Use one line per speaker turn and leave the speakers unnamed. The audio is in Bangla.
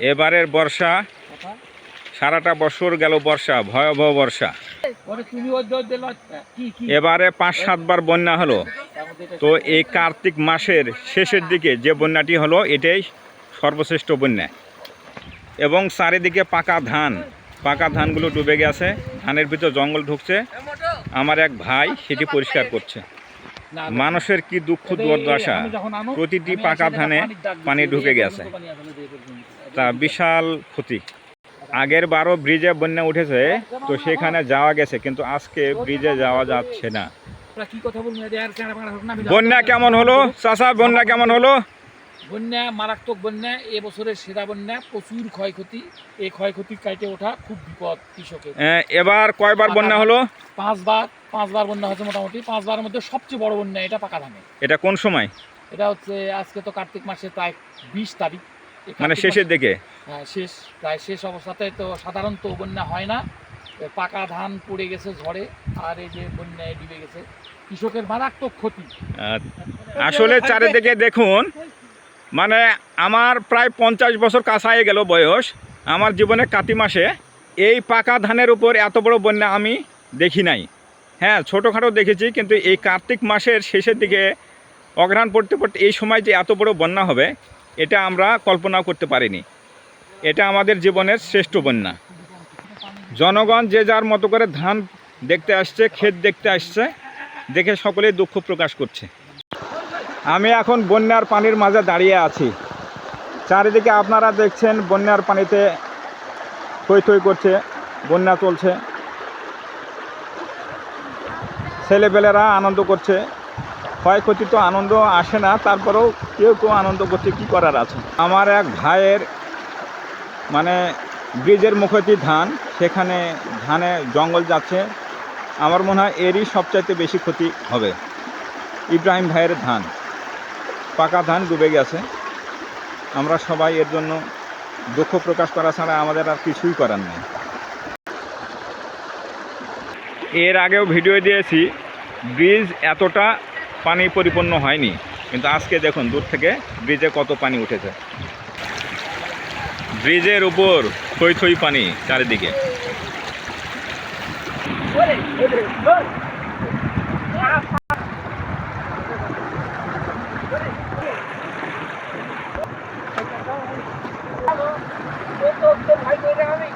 এবারের বর্ষা। সারাটা বছর গেল বর্ষা ভয়াবহ বর্ষা। এবারে পাঁচ সাতবার বন্যা হলো। তো এই কার্তিক মাসের শেষের দিকে যে বন্যাটি হলো এটাই সর্বশ্রেষ্ঠ বন্যা। এবং চারিদিকে পাকা ধান পাকা ধানগুলো ডুবে গেছে। ধানের ভিতর জঙ্গল ঢুকছে। আমার এক ভাই সেটি পরিষ্কার করছে। মানুষের কি দুঃখ দুর্দশা? প্রতিটি পাকা ধানে পানি ঢুকে গেছে। তা বিশাল ক্ষতি। আগের বারও ব্রিজে বন্যা উঠেছে তো সেখানে যাওয়া গেছে কিন্তু আজকে ব্রিজে যাওয়া যাচ্ছে না। বন্যা কেমন হলো? চাষা বন্যা কেমন হলো?
বন্যা মারাত্মক বন্যা এবছরের সেরা বন্যা প্রচুর ক্ষয়ক্ষতি। এই ক্ষয়ক্ষতি কাইটে ওঠা খুব বিপদ কৃষকের।
এবার কয়বার বন্যা হলো?
পাঁচবার। পাঁচবার বন্যা হয়েছে মোটামুটি। পাঁচবারের মধ্যে সবচেয়ে বড় বন্যা এটা পাকা ধানে।
এটা কোন সময়?
এটা হচ্ছে আজকে তো কার্তিক মাসের প্রায় বিশ তারিখ।
মানে শেষের দিকে?
হ্যাঁ, শেষ প্রায় শেষ অবস্থাতে তো সাধারণত বন্যা হয় না। পাকা ধান পড়ে গেছে ঝড়ে আর এই যে বন্যায় ডুবে গেছে। কৃষকের মারাত্মক ক্ষতি।
আসলে চারিদিকে দেখুন মানে আমার প্রায় পঞ্চাশ বছর কাছায় গেল বয়স। আমার জীবনে কাতি মাসে এই পাকা ধানের উপর এত বড় বন্যা আমি দেখি নাই। হ্যাঁ ছোটোখাটো দেখেছি, কিন্তু এই কার্তিক মাসের শেষের দিকে অঘ্রাণ পড়তে পড়তে এই সময় যে এত বড় বন্যা হবে, এটা আমরা কল্পনাও করতে পারিনি। এটা আমাদের জীবনের শ্রেষ্ঠ বন্যা। জনগণ যে যার মতো করে ধান দেখতে আসছে, ক্ষেত দেখতে আসছে, দেখে সকলেই দুঃখ প্রকাশ করছে। আমি এখন বন্যার পানির মাঝে দাঁড়িয়ে আছি। চারিদিকে আপনারা দেখছেন, বন্যার পানিতে থই থই করছে, বন্যা চলছে। ছেলেপেলেরা আনন্দ করছে। ক্ষয়ক্ষতি তো আনন্দ আসে না, তারপরেও কেউ কেউ আনন্দ করছে, কি করার আছে? আমার এক ভাইয়ের মানে ব্রিজের মুখতি ধান, সেখানে ধানে জঙ্গল যাচ্ছে। আমার মনে হয় এরই সবচাইতে বেশি ক্ষতি হবে। ইব্রাহিম ভাইয়ের ধান, পাকা ধান ডুবে গেছে। আমরা সবাই এর জন্য দুঃখ প্রকাশ করা ছাড়া আমাদের আর কিছুই করার নেই। এর আগেও ভিডিও দিয়েছি ব্রিজ এতটা পানি পরিপূর্ণ হয়নি কিন্তু আজকে দেখুন দূর থেকে ব্রিজে কত পানি উঠেছে ব্রিজের উপর থই থই পানি চারিদিকে
আমি